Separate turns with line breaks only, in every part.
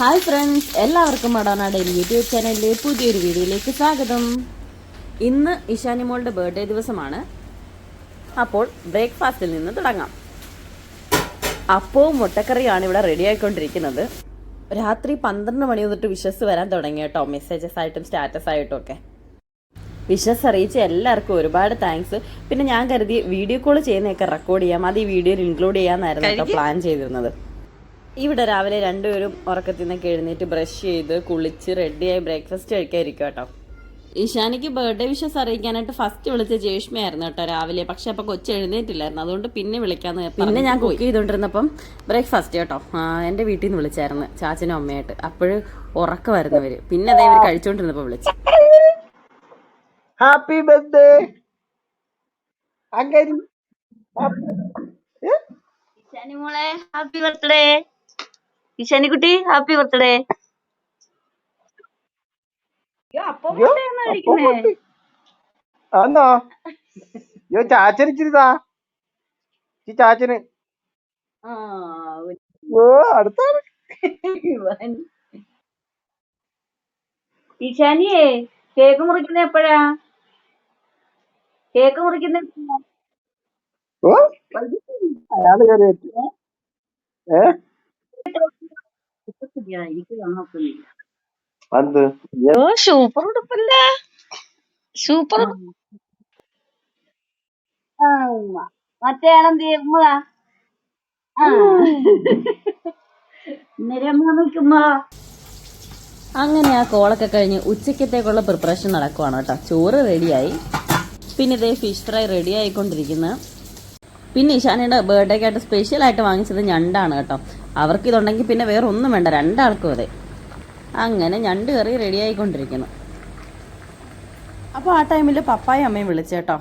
Hi friends എല്ലാവർക്കും മടോനാടയിൽ YouTube ചാനലിലെ പുതിയൊരു വീഡിയോയിലേക്ക് സ്വാഗതം. ഇന്ന് ഇഷാനി ഇഷാനിമോളുടെ ബർത്ത്ഡേ ദിവസമാണ്. അപ്പോൾ ബ്രേക്ക്ഫാസ്റ്റിൽ നിന്ന് തുടങ്ങാം. അപ്പവും മുട്ടക്കറിയാണ് ഇവിടെ റെഡി ആയിക്കൊണ്ടിരിക്കുന്നത്. രാത്രി പന്ത്രണ്ട് മണി തൊട്ട് വിശ്വസ് വരാൻ തുടങ്ങി കേട്ടോ. മെസ്സേജസ് ആയിട്ടും സ്റ്റാറ്റസ് ആയിട്ടും ഒക്കെ. വിശ്വസ് അറിയിച്ച എല്ലാവർക്കും ഒരുപാട് താങ്ക്സ് പിന്നെ ഞാൻ കരുതി വീഡിയോ കോൾ ചെയ്യുന്നതൊക്കെ റെക്കോർഡ് ചെയ്യാം. അത് ഈ വീഡിയോയിൽ ഇൻക്ലൂഡ് ചെയ്യാമെന്നായിരുന്നു കേട്ടോ പ്ലാൻ ചെയ്തിരുന്നത്. ഇവിടെ രാവിലെ രണ്ടുപേരും ഉറക്കത്തിൽ നിന്നൊക്കെ എഴുന്നേറ്റ് ബ്രഷ് ചെയ്ത് കുളിച്ച് റെഡിയായി ബ്രേക്ക്ഫാസ്റ്റ് കഴിക്കാതിരിക്കും കേട്ടോ ഈശാനിക്ക് ബർത്ത്ഡേ വിഷസ് അറിയിക്കാനായിട്ട് ഫസ്റ്റ് വിളിച്ച ജേഷ്മയായിരുന്നു കേട്ടോ രാവിലെ. പക്ഷെ അപ്പൊ കൊച്ചു എഴുന്നേറ്റില്ലായിരുന്നു. അതുകൊണ്ട് പിന്നെ വിളിക്കാന്ന് പിന്നെ ഞാൻ കുക്ക് ചെയ്തോണ്ടിരുന്നപ്പം ബ്രേക്ക്ഫാസ്റ്റ് കേട്ടോ എന്റെ വീട്ടിൽ നിന്ന് വിളിച്ചായിരുന്നു ചാച്ചനും അമ്മയായിട്ട്. അപ്പോഴ് ഉറക്കമായിരുന്നവര് പിന്നെ അതേ ഇവർ കഴിച്ചോണ്ടിരുന്നപ്പോ വിളിച്ചു.
Happy birthday
happy birthday Ishani കുട്ടി ഹാപ്പി ബർത്ത്ഡേ.
ആന്നോ യോ ചാച്ചനിച്ചിരുതാ ഈ ചാച്ചന്. ഓ അടുത്താണ്.
ഈശാനിയേ കേക്ക് മുറിക്കുന്ന എപ്പോഴാ? കേക്ക് മുറിക്കുന്ന
ഏ?
എനിക്ക്.
അത്
ഓ സൂപ്പർ ഉടുപ്പല്ലേ? സൂപ്പർ മറ്റേ ആണെന്ത് ചെയ്യുന്നതാ അന്നേരം നിൽക്കുമ്പോ
അങ്ങനെ ആ കോളൊക്കെ കഴിഞ്ഞ് ഉച്ചക്കത്തേക്കുള്ള പ്രിപ്പറേഷൻ നടക്കുവാണ് കേട്ടോ. ചോറ് റെഡിയായി പിന്നെ ഇതേ ഫിഷ് ഫ്രൈ റെഡി ആയിക്കൊണ്ടിരിക്കുന്നത് പിന്നെ ഇഷാനയുടെ ബർത്ത്ഡേക്ക് ആയിട്ട് സ്പെഷ്യൽ ആയിട്ട് വാങ്ങിച്ചത് ഞണ്ടാണ് കേട്ടോ. അവർക്ക് ഇതുണ്ടെങ്കിൽ പിന്നെ വേറെ ഒന്നും വേണ്ട രണ്ടാൾക്കും അതെ. അങ്ങനെ ഞണ്ട് കറി റെഡി ആയിക്കൊണ്ടിരിക്കുന്നു അപ്പോൾ ആ ടൈമിൽ പപ്പായും അമ്മയും വിളിച്ചേട്ടോ.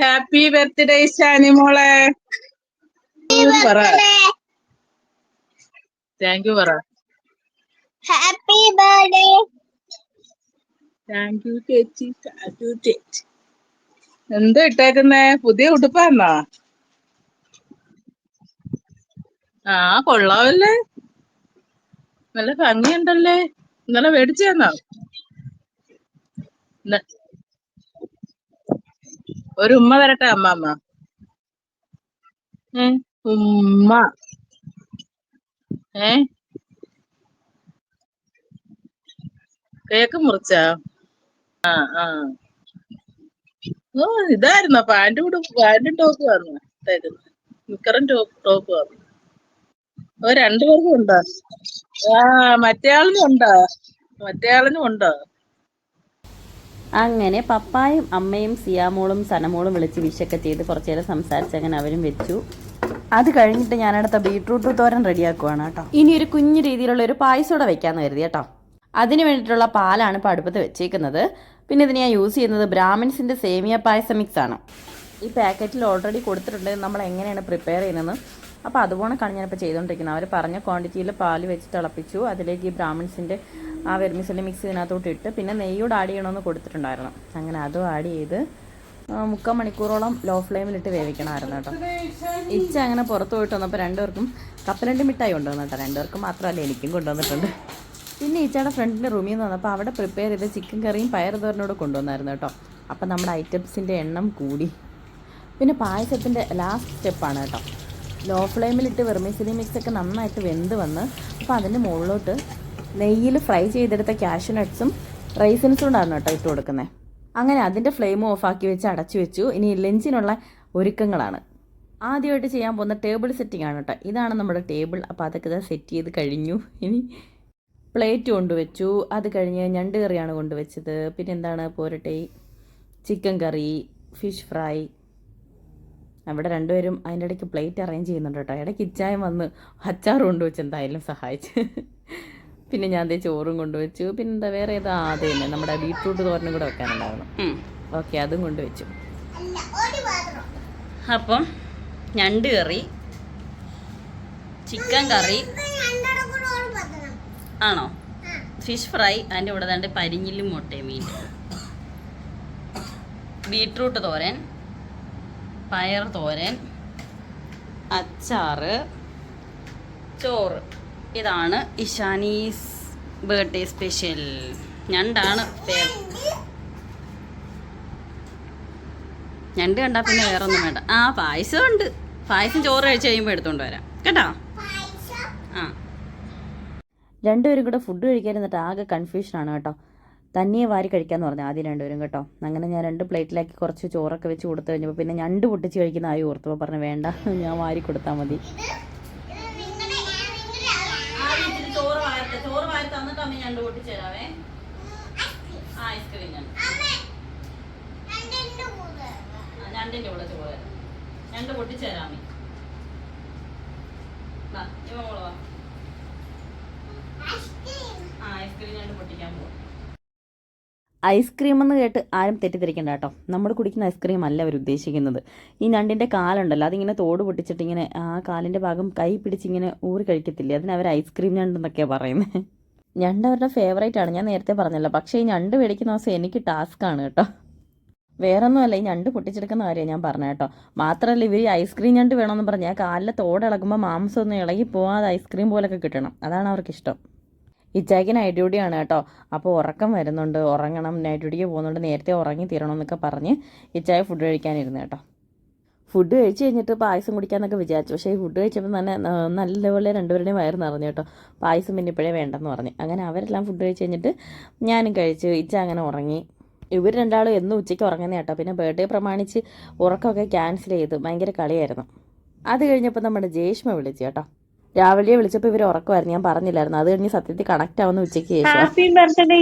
ഹാപ്പി ബർത്ത്ഡേ ഷാനി മോളെ. പറ. താങ്ക് യു പറ.
ഹാപ്പി ബർത്ത്ഡേ
താങ്ക് യു ചേച്ചി. താങ്ക് യു ചേച്ചി. എന്താ ഇട്ടേക്കുന്നേ? പുതിയ ഉടുപ്പാന്നോ? ആ കൊള്ളാവല്ലേ. നല്ല ഭംഗിയുണ്ടല്ലേ. ഇന്നലെ മേടിച്ചേന്നോ? ഒരു ഉമ്മ തരട്ടെ അമ്മാമ്മ. ഉമ്മ. ഏ? കേക്ക് മുറിച്ചാ? ആ ആ. ഓ ഇതായിരുന്നോ. പാന്റ് കൂടെ പാന്റും ടോപ്പ് വന്നു. നിക്കറും ടോപ്പ് വന്നു. ഓ രണ്ടുപേർക്കും ഉണ്ടോ? ആ മറ്റേ ആളിനും ഉണ്ടോ? മറ്റേ ആളിനും ഉണ്ടോ?
അങ്ങനെ പപ്പായും അമ്മയും സിയാമോളും സനമോളും വിളിച്ച് വിഷൊക്കെ ചെയ്ത് കുറച്ചു നേരം സംസാരിച്ച് അങ്ങനെ അവരും വെച്ചു. അത് കഴിഞ്ഞിട്ട് ഞാനടുത്ത ബീട്രൂട്ട് തോരൻ റെഡിയാക്കുവാണ് കേട്ടോ. ഇനി ഒരു കുഞ്ഞു രീതിയിലുള്ള ഒരു പായസം കൂടെ വെക്കാന്ന് കരുതി കേട്ടോ. അതിന് വേണ്ടിയിട്ടുള്ള പാലാണ് ഇപ്പോൾ അടുപ്പത്ത് വെച്ചേക്കുന്നത്. പിന്നെ ഇതിന് ഞാൻ യൂസ് ചെയ്യുന്നത് ബ്രാഹ്മിൻസിന്റെ സേമിയ പായസം മിക്സ് ആണ്. ഈ പാക്കറ്റിൽ ഓൾറെഡി കൊടുത്തിട്ടുണ്ട്. നമ്മൾ എങ്ങനെയാണ് പ്രിപ്പയർ ചെയ്യുന്നത് അപ്പോൾ അതുപോലെക്കാണ് ഞാനിപ്പോൾ ചെയ്തുകൊണ്ടിരിക്കുന്നത് അവർ പറഞ്ഞ ക്വാണ്ടിറ്റിയിൽ പാൽ വെച്ച് തിളപ്പിച്ചു. അതിലേക്ക് ഈ ബ്രാഹ്മിൻസിന്റെ ആ വെർമിസിന്റെ മിക്സ് ഇതിനകത്തോട്ട് ഇട്ട് പിന്നെ നെയ്യോട് ആഡ് ചെയ്യണമെന്ന് കൊടുത്തിട്ടുണ്ടായിരുന്നു. അങ്ങനെ അതും ആഡ് ചെയ്ത് മുക്കാൽ മണിക്കൂറോളം ലോ ഫ്ലെയിമിലിട്ട് വേവിക്കണമായിരുന്നു കേട്ടോ. ഇച്ച അങ്ങനെ പുറത്ത് പോയിട്ട് വന്നപ്പോൾ രണ്ടുപേർക്കും കപ്പലണ്ടി മിഠായി കൊണ്ടുവന്നു കേട്ടോ. രണ്ടുപേർക്കും മാത്രമല്ല എനിക്കും കൊണ്ടുവന്നിട്ടുണ്ട്. പിന്നെ ഈച്ചയുടെ ഫ്രണ്ടിന്റെ റൂമിൽ നിന്ന് വന്നപ്പോൾ അവിടെ പ്രിപ്പയർ ചെയ്ത ചിക്കൻ കറിയും പയർ തോരനോട് കൊണ്ടുവന്നായിരുന്നു കേട്ടോ. അപ്പം നമ്മുടെ ഐറ്റംസിന്റെ എണ്ണം കൂടി. പിന്നെ പായസത്തിന്റെ ലാസ്റ്റ് സ്റ്റെപ്പാണ് കേട്ടോ. ലോ ഫ്ലെയിമിലിട്ട് വെർമിസിലി മിക്സൊക്കെ നന്നായിട്ട് വെന്ത് വന്ന് അപ്പോൾ അതിന്റെ മുകളിലോട്ട് നെയ്യിൽ ഫ്രൈ ചെയ്തെടുത്ത ക്യാഷ്യൂ നട്ട്സും റൈസിൻസും ഉണ്ടായിരുന്നു കേട്ടോ ഇട്ട് കൊടുക്കുന്നത് അങ്ങനെ അതിന്റെ ഫ്ലെയിം ഓഫാക്കി വെച്ച് അടച്ചു വെച്ചു. ഇനി ലഞ്ചിനുള്ള ഒരുക്കങ്ങളാണ്. ആദ്യമായിട്ട് ചെയ്യാൻ പോകുന്ന ടേബിൾ സെറ്റിംഗ് ആണ് കേട്ടോ. ഇതാണ് നമ്മുടെ ടേബിൾ അപ്പോൾ അതൊക്കെ സെറ്റ് ചെയ്ത് കഴിഞ്ഞു. ഇനി പ്ലേറ്റ് കൊണ്ടുവച്ചു. അത് കഴിഞ്ഞ് ഞണ്ട് കറിയാണ് കൊണ്ടുവച്ചത്. പിന്നെ എന്താണ്? പോരട്ടെ. Chicken curry fish fry. അവിടെ രണ്ടുപേരും അതിന്റെ ഇടയ്ക്ക് പ്ലേറ്റ് അറേഞ്ച് ചെയ്യുന്നുണ്ട് കേട്ടോ. ഇടയ്ക്ക് ഇച്ചായം വന്ന് അച്ചാർ കൊണ്ടുവച്ച് എന്തായാലും സഹായിച്ചു. പിന്നെ ഞാൻ ദേ ചോറും കൊണ്ടുവച്ചു. പിന്നെ എന്താ വേറെ ഏതാ? അതെ തന്നെ. നമ്മുടെ ബീട്രൂട്ട് തോരനും കൂടെ വെക്കാനുണ്ടായിരുന്നു. ഓക്കെ അതും കൊണ്ടുവച്ചു. അപ്പം ഞണ്ട് കറി ചിക്കൻ കറി ആണോ? ഫിഷ് ഫ്രൈ അതിന്റെ കൂടെ തന്നെ പരിഞ്ഞില്ലും മുട്ടയും മീൻ. ബീട്രൂട്ട് തോരൻ പയർ തോരൻ അച്ചാറ് ചോറ്. ഇതാണ് ഇഷാനീസ് ബർത്ത്ഡേ സ്പെഷ്യൽ. ഞണ്ടാണ് ഞണ്ട് കണ്ടാൽ പിന്നെ വേറെ ഒന്നും വേണ്ട. ആ പായസം ഉണ്ട് പായസം ചോറ് കഴിച്ച് കഴിയുമ്പോൾ എടുത്തുകൊണ്ട് വരാം. കേട്ടോ? രണ്ടുപേരും കൂടെ ഫുഡ് കഴിക്കാൻ കഴിക്കാനിരുന്നിട്ട് ആകെ കൺഫ്യൂഷനാണ് കേട്ടോ. തനിയെ വാരി കഴിക്കാന്ന് പറഞ്ഞു ആദ്യം രണ്ടുപേരും കേട്ടോ. അങ്ങനെ ഞാൻ രണ്ട് പ്ലേറ്റിലാക്കി കുറച്ച് ചോറൊക്കെ വെച്ച് കൊടുത്തു കഴിഞ്ഞപ്പോൾ പിന്നെ ഞണ്ട് പൊട്ടിച്ച് കഴിക്കുന്ന ആയി ഓർത്തപ്പോൾ പറഞ്ഞു വേണ്ട ഞാൻ വാരി കൊടുത്താൽ മതി. ഞണ്ടിന്റെ ചോറ് ഞണ്ട് പൊട്ടിച്ച് തരാമേ ദാ, ഇവൻ മോൾ വാ. ആ ഐസ്ക്രീം. എന്ന് കേട്ട് ആരും തെറ്റിദ്ധരിക്കണ്ട കേട്ടോ. നമ്മൾ കുടിക്കുന്ന ഐസ്ക്രീം അല്ല അവർ ഉദ്ദേശിക്കുന്നത്. ഈ ഞണ്ടിന്റെ കാലുണ്ടല്ലോ അതിങ്ങനെ തോട് പൊട്ടിച്ചിട്ട് ഇങ്ങനെ ആ കാലിന്റെ ഭാഗം കൈ പിടിച്ചിങ്ങനെ ഊറി കഴിക്കത്തില്ലേ? അതിന് അവർ ഐസ്ക്രീം ഞണ്ടെന്നൊക്കെയാണ് പറയുന്നത് ഞണ്ട് അവരുടെ ഫേവറേറ്റ് ആണ്. ഞാൻ നേരത്തെ പറഞ്ഞല്ലോ. പക്ഷേ ഈ ഞണ്ട് മേടിക്കുന്ന ദിവസം എനിക്ക് ആണ് കേട്ടോ. വേറൊന്നുമല്ല ഈ ഞണ്ട് പൊട്ടിച്ചെടുക്കുന്ന കാര്യമാണ് ഞാൻ പറഞ്ഞത് കേട്ടോ. മാത്രമല്ല ഇവർ ഐസ്ക്രീം ഞണ്ട് വേണമെന്ന് പറഞ്ഞാൽ കാലിലെ തോടിളകുമ്പോൾ മാംസം ഒന്ന് ഇളകി പോകാതെ ഐസ്ക്രീം പോലൊക്കെ കിട്ടണം. അതാണ് അവർക്കിഷ്ടം. ഇച്ചായ്ക്ക് നൈറ്റ് ഡ്യൂട്ടിയാണ് കേട്ടോ. അപ്പോൾ ഉറക്കം വരുന്നുണ്ട്. ഉറങ്ങണം. നൈറ്റ് ഡ്യൂട്ടിക്ക് പോകുന്നുണ്ട്. നേരത്തെ ഉറങ്ങി തീരണം എന്നൊക്കെ പറഞ്ഞ് ഇച്ചായ ഫുഡ് കഴിക്കാനിരുന്നു കേട്ടോ. ഫുഡ് കഴിച്ച് കഴിഞ്ഞിട്ട് പായസം കുടിക്കാമെന്നൊക്കെ വിചാരിച്ചു. പക്ഷേ ഈ ഫുഡ് കഴിച്ചപ്പോൾ തന്നെ നല്ലപോലെ രണ്ടുപേരുടെയും വയറ് നിറഞ്ഞു കേട്ടോ. പായസം പിന്നെ ഇപ്പോഴേ വേണ്ടെന്ന് പറഞ്ഞു. അങ്ങനെ അവരെല്ലാം ഫുഡ് കഴിച്ച് കഴിഞ്ഞിട്ട് ഞാനും കഴിച്ചു ഇച്ച അങ്ങനെ ഉറങ്ങി. ഇവർ രണ്ടാളും എന്നും ഉച്ചയ്ക്ക് ഉറങ്ങുന്ന കേട്ടോ. പിന്നെ ബർത്ത്ഡേ പ്രമാണിച്ച് ഉറക്കമൊക്കെ ക്യാൻസൽ ചെയ്തു ഭയങ്കര കളിയായിരുന്നു. അത് കഴിഞ്ഞപ്പോൾ നമ്മുടെ ജേഷ്മ വിളിച്ചു കേട്ടോ. രാവിലെ വിളിച്ചപ്പോൾ ഇവർ ഉറക്കമായിരുന്നു ഞാൻ പറഞ്ഞില്ലായിരുന്നു. അത് കഴിഞ്ഞ് സത്യത്തിൽ കണക്ട് ആവുന്ന ഉച്ചയ്ക്ക് ശേഷം.
ഹാപ്പി ബർത്ത്ഡേ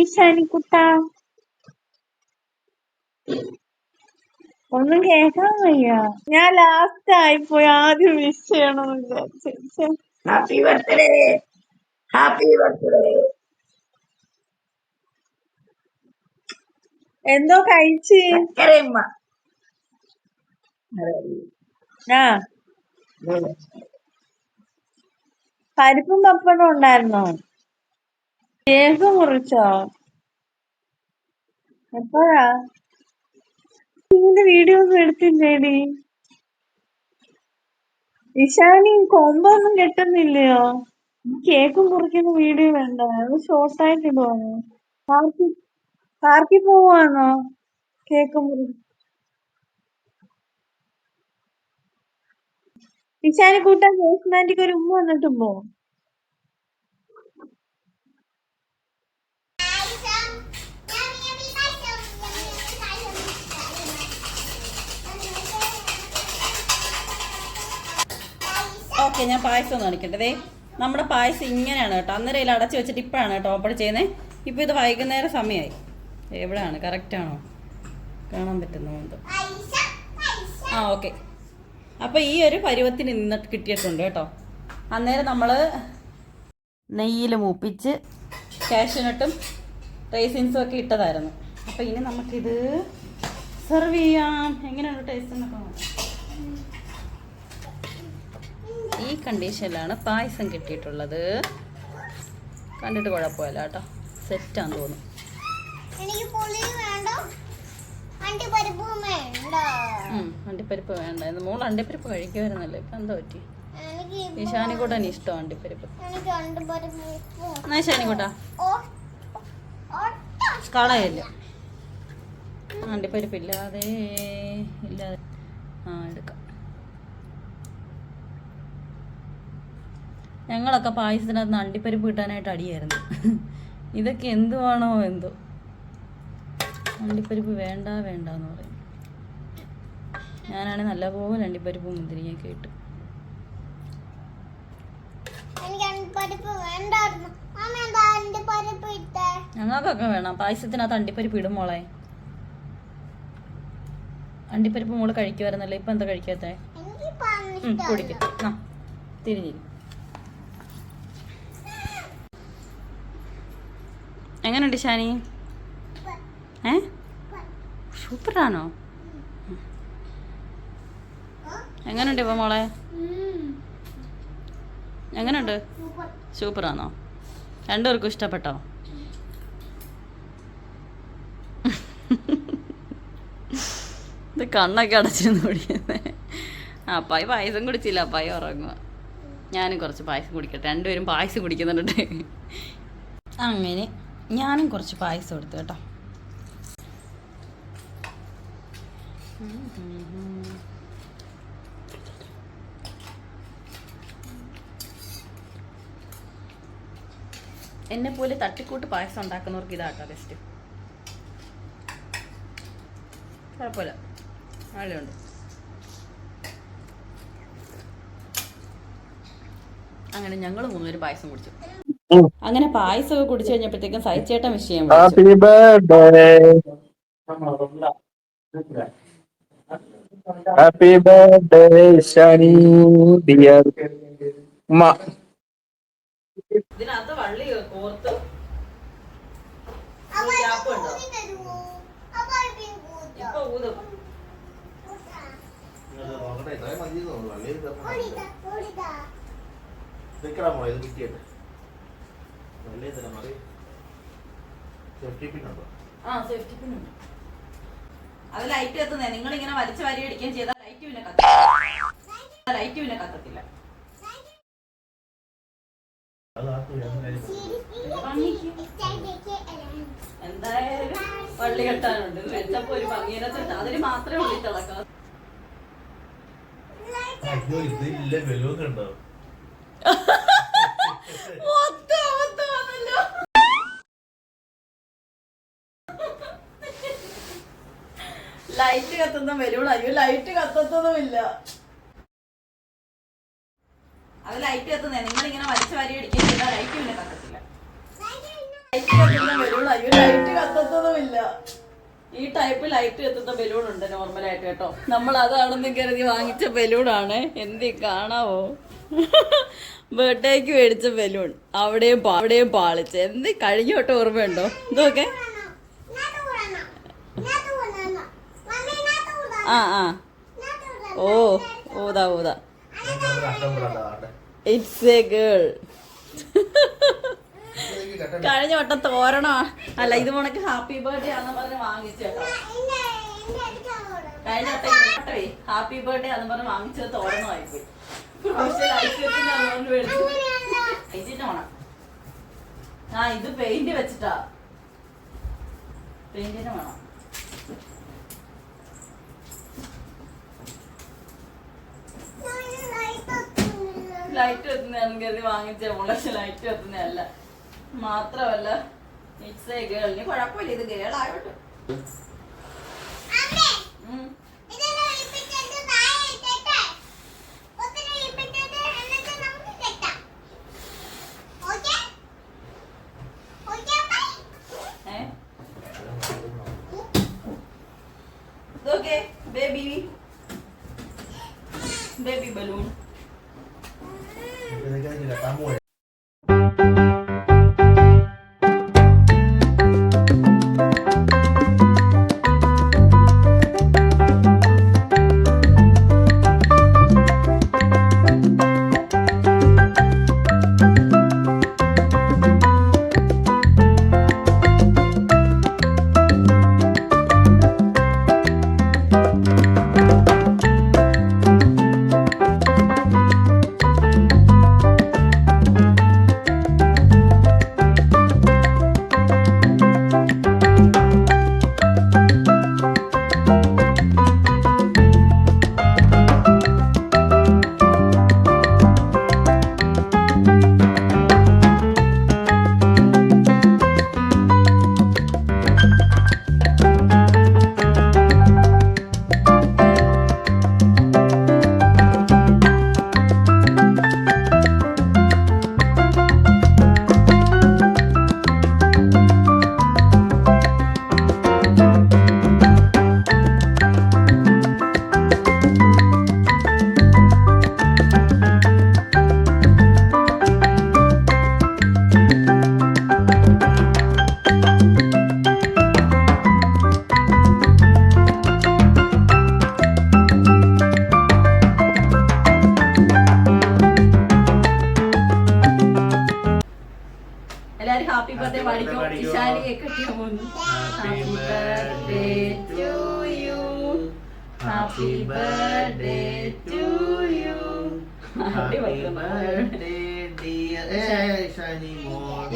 ഒന്നും കേൾക്കാൻ വയ്യ. ഞാൻ ലാസ്റ്റ് ആയി പോയി ആദ്യം വിഷ് ചെയ്യണമെന്ന് വിചാരിച്ചു. ഹാപ്പി ബർത്ത്ഡേ ഹാപ്പി ബർത്ത്ഡേ എന്തോ കഴിച്ച്? ആ. പരിപ്പും പപ്പടവും ഉണ്ടായിരുന്നോ? കേക്ക് മുറിച്ചോ? എപ്പോഴാ? ഇതിന്റെ വീഡിയോ ഒന്നും എടുത്തില്ലേടി. ഇഷാനി കൊമ്പൊന്നും കെട്ടുന്നില്ലയോ? ഈ കേക്ക് മുറിക്കുന്ന വീഡിയോ വേണ്ട അത് ഷോർട്ടായിട്ട് ഇടുവാണോ പാർക്കി പാർക്കി പോവാണോ കേക്ക് മുറി ഇഷാനി കൂട്ടാൻ ജോസ്മാന്റിക്ക് ഒരു ഉമ്മ വന്നിട്ടുമ്പോ
ഓക്കെ ഞാൻ പായസം ഒന്ന് ദേ നമ്മുടെ പായസം ഇങ്ങനെയാണ് കേട്ടോ. അന്നേരം ഇതിൽ അടച്ചു വെച്ചിട്ട് ഇപ്പോഴാണ് കേട്ടോ ഓപ്പൺ ചെയ്യുന്നത് ഇപ്പോൾ ഇത് വൈകുന്നേരം സമയമായി എവിടെയാണ് കറക്റ്റാണോ കാണാൻ പറ്റുന്നുണ്ട് ആ ഓക്കെ. അപ്പോൾ ഈ ഒരു പരുവത്തിന് നിന്നിട്ട് കിട്ടിയിട്ടുണ്ട് കേട്ടോ. അന്നേരം നമ്മൾ നെയ്യിൽ മൂപ്പിച്ച് കാഷ്യൂനട്ടും റേസിൻസും ഒക്കെ ഇട്ടതായിരുന്നു. അപ്പോൾ ഇനി നമുക്കിത് സെർവ് ചെയ്യാം. എങ്ങനെയാണ് ടേസ്റ്റ് എന്നൊക്കെ നോക്കാം. ഈ കണ്ടീഷനിലാണ് പായസം കിട്ടിയിട്ടുള്ളത്. കണ്ടിട്ട് കുഴപ്പമില്ല കേട്ടോ. സെറ്റാന്ന് തോന്നുന്നു.
അണ്ടിപ്പരിപ്പും വേണ്ട.
മോൾ അണ്ടിപ്പരിപ്പ് കഴിക്കുമായിരുന്നല്ലോ ഇപ്പൊ എന്താ പറ്റി?
എനിക്ക്
ഇഷ്ടം അണ്ടിപ്പരിപ്പ്. എന്നാ
ഒട്ടും
കളയല്ല? അണ്ടിപ്പരിപ്പ് ഇല്ലാതെ ഇല്ലാതെ. ആ എടുക്കാം. ഞങ്ങളൊക്കെ പായസത്തിനകത്ത് അണ്ടിപ്പരിപ്പ് കിട്ടാനായിട്ട് അടിയായിരുന്നു. ഇതൊക്കെ എന്തുവാണോ എന്തോ. അണ്ടിപ്പരിപ്പ് വേണ്ട വേണ്ട എന്ന് പറയും. ഞാനാണെങ്കിൽ നല്ലപോലെ അണ്ടിപ്പരിപ്പ് മുന്തിരിങ്ങയൊക്കെ ഇട്ടു. ഞങ്ങൾക്കൊക്കെ വേണം. പായസത്തിനകത്ത് അണ്ടിപ്പരിപ്പ് ഇടും മോളെ. അണ്ടിപ്പരിപ്പ് മോൾ കഴിക്കുമായിരുന്നല്ലോ. ഇപ്പൊ എന്താ കഴിക്കാത്ത? കുടിക്ക്. തിരിഞ്ഞിരി എങ്ങനെയുണ്ട് ഷാനി? ഏ? സൂപ്പറാണോ. എങ്ങനെയുണ്ട് ഇപ്പം മോളെ? എങ്ങനെയുണ്ട് സൂപ്പറാണോ? രണ്ടുപേർക്കും ഇഷ്ടപ്പെട്ടോ?
ഇത് കണ്ണൊക്കെ അടച്ചിരുന്ന് കുടിക്കുന്നത് അപ്പായി പായസം കുടിച്ചില്ല. അപ്പായി ഉറങ്ങുക ഞാനും കുറച്ച് പായസം കുടിക്കട്ടെ. രണ്ടുപേരും പായസം കുടിക്കുന്നുണ്ട്. അങ്ങനെ ഞാനും കുറച്ച് പായസം എടുത്തു കേട്ടോ. എന്നെ പോലെ തട്ടിക്കൂട്ട് പായസം ഉണ്ടാക്കുന്നവർക്ക് ഇതാട്ടോ ബെസ്റ്റ് കുഴപ്പമില്ല. ഉണ്ട്. അങ്ങനെ ഞങ്ങൾ മൂന്നുപേര് പായസം കുടിച്ചു. അങ്ങനെ പായസമൊക്കെ കുടിച്ചു കഴിഞ്ഞപ്പോഴത്തേക്കും സഹിച്ചേട്ടൻ വിഷയം.
ഹാപ്പി ബർത്ത്ഡേ ശനി ഡിയർ ഉമ്മ.
ഇതിനകത്ത് വള്ളി കോർത്ത്? ഇപ്പൊ ഊതും. അത് ലൈറ്റ് കത്തുന്നേ നിങ്ങൾ ഇങ്ങനെ വലിച്ചു വരി അടിക്കുകയും ചെയ്താൽ ലൈറ്റ് പിന്നെ കത്തില്ല. ലൈറ്റ് പിന്നെ കത്തത്തില്ല.
ഇതില്ല ബലൂന്നുണ്ടോ
കണ്ടോ. ലൈറ്റ് കത്തുന്ന ബലൂൺ അയ്യോ ലൈറ്റ് കത്തത്തൊന്നുമില്ല അത് ലൈറ്റ് കത്തുന്നേ നിങ്ങൾ ഇങ്ങനെ വലിച്ചു വരി അടിക്കുന്നില്ല ലൈറ്റ് പിന്നെ കത്തത്തില്ല. ലൈറ്റ് കത്തുന്ന ബലൂൺ അയ്യോ ലൈറ്റ് കത്തത്തൊന്നുമില്ല ഈ ടൈപ്പ് ലൈറ്റ് എത്തുന്ന ബലൂൺ ഉണ്ട് നോർമലായിട്ട് കേട്ടോ. നമ്മൾ അതാണെന്ന് കരുതി വാങ്ങിച്ച ബലൂണാണ് എന്തി കാണാവോ? ബർത്ത്ഡേക്ക് മേടിച്ച ബലൂൺ അവിടെയും അവിടെയും പാളിച്ച്. എന്ത് കഴിഞ്ഞ തൊട്ട് ഓർമ്മയുണ്ടോ? ഇതൊക്കെ? ആ ആ. ഓ ഊതാ ഊതാ. ഇറ്റ്സ് എ ഗേൾ കഴിഞ്ഞ വട്ടം തോരണോ? അല്ല ഇത് മുണക്ക് ഹാപ്പി ബർത്ത്ഡേ ആണെന്ന് പറഞ്ഞ് വാങ്ങിച്ചേട്ടോ. കഴിഞ്ഞ വട്ടം ഹാപ്പി ബർത്ത്ഡേ ആണെന്ന് പറഞ്ഞ് വാങ്ങിച്ചത്. പെയിന്റിന്റെ മണം ആ ഇത് പെയിന്റ് വെച്ചിട്ടാ.
പെയിന്റിന് വേണം.
ലൈറ്റ് എത്തുന്നതാണെന്ന് കരുതി വാങ്ങിച്ച മുളച്ച് ലൈറ്റ് എത്തുന്നതല്ല മാത്രമല്ല ഇറ്റ്സ് എ ഗേൾ ഇനി കുഴപ്പമില്ല ഇത് ഗേൾ ആയോട്ട്
അമ്മേ,
ഉം.
ഇതെല്ലാം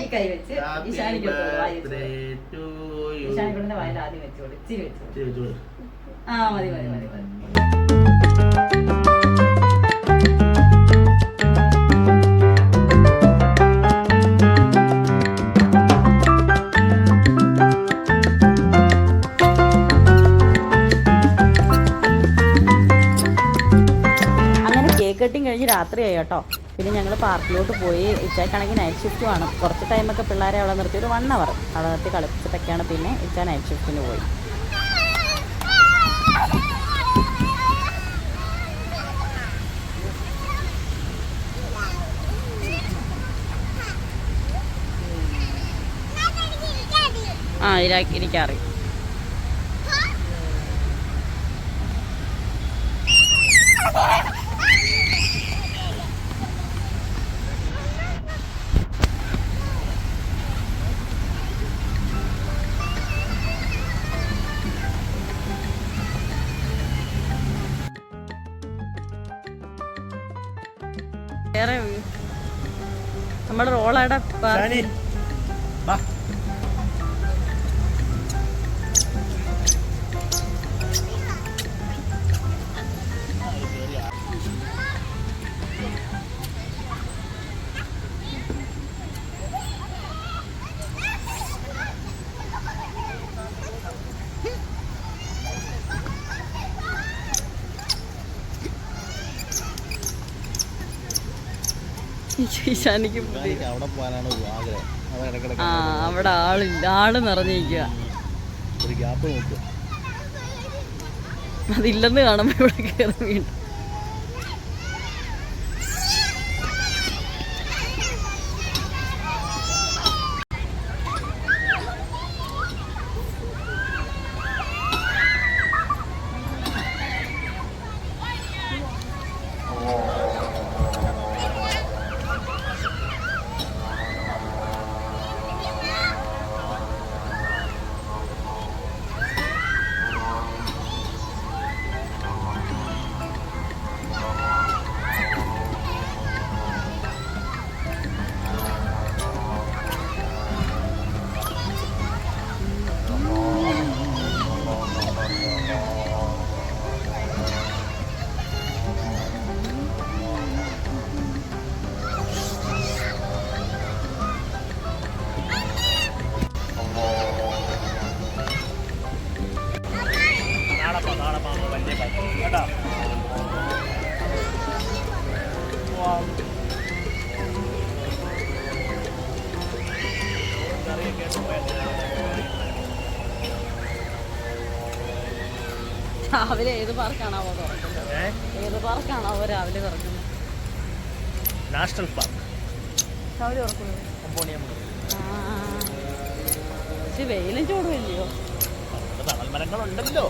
ഈ കൈ വെച്ച് ഈശാനിക്ക് ഈശാനിക്കുള്ള വായിൽ ആദ്യം വെച്ചോളൂ ഇച്ചിരി വെച്ചോളൂ ആ മതി മതി മതി മതി. രാത്രിയായി കേട്ടോ. പിന്നെ ഞങ്ങൾ പാർക്കിലോട്ട് പോയി ഇച്ചാക്കാണെങ്കിൽ നൈറ്റ് ഷിഫ്റ്റ് വേണം കുറച്ച് ടൈമൊക്കെ പിള്ളേരെ അവിടെ നിർത്തി ഒരു വൺ അവർ അവിടെ നിർത്തി കളിച്ചിട്ടൊക്കെയാണ് പിന്നെ ഇച്ചാ നൈറ്റ് ഷിഫ്റ്റിന് പോയി. ആ ഇരാ- എനിക്കറിയാം വേറെ നമ്മുടെ റോളാടെ ഈശാനിക്ക്
അവിടെ പോകാനാണ് ആഗ്രഹം.
ആ അവിടെ ആളില്ല ആൾ നിറഞ്ഞിരിക്കുക
ഒരു ഗ്യാപ്പ് നോക്കുക
അതില്ലെന്ന് കാണുമ്പോ ഇവിടെ കയറി വീണ്ടും രാവിലെ ഏത് പാർക്കാണാവോ തുറക്കുന്നത്? ഏത് പാർക്കാണാവോ രാവിലെ തുറക്കുന്നത്?
National park.
രാവിലെ തുറക്കുന്നത്? പക്ഷെ വെയിലും ചൂടും ഇല്ലയോ?
തണൽ മരങ്ങളുണ്ടല്ലോ.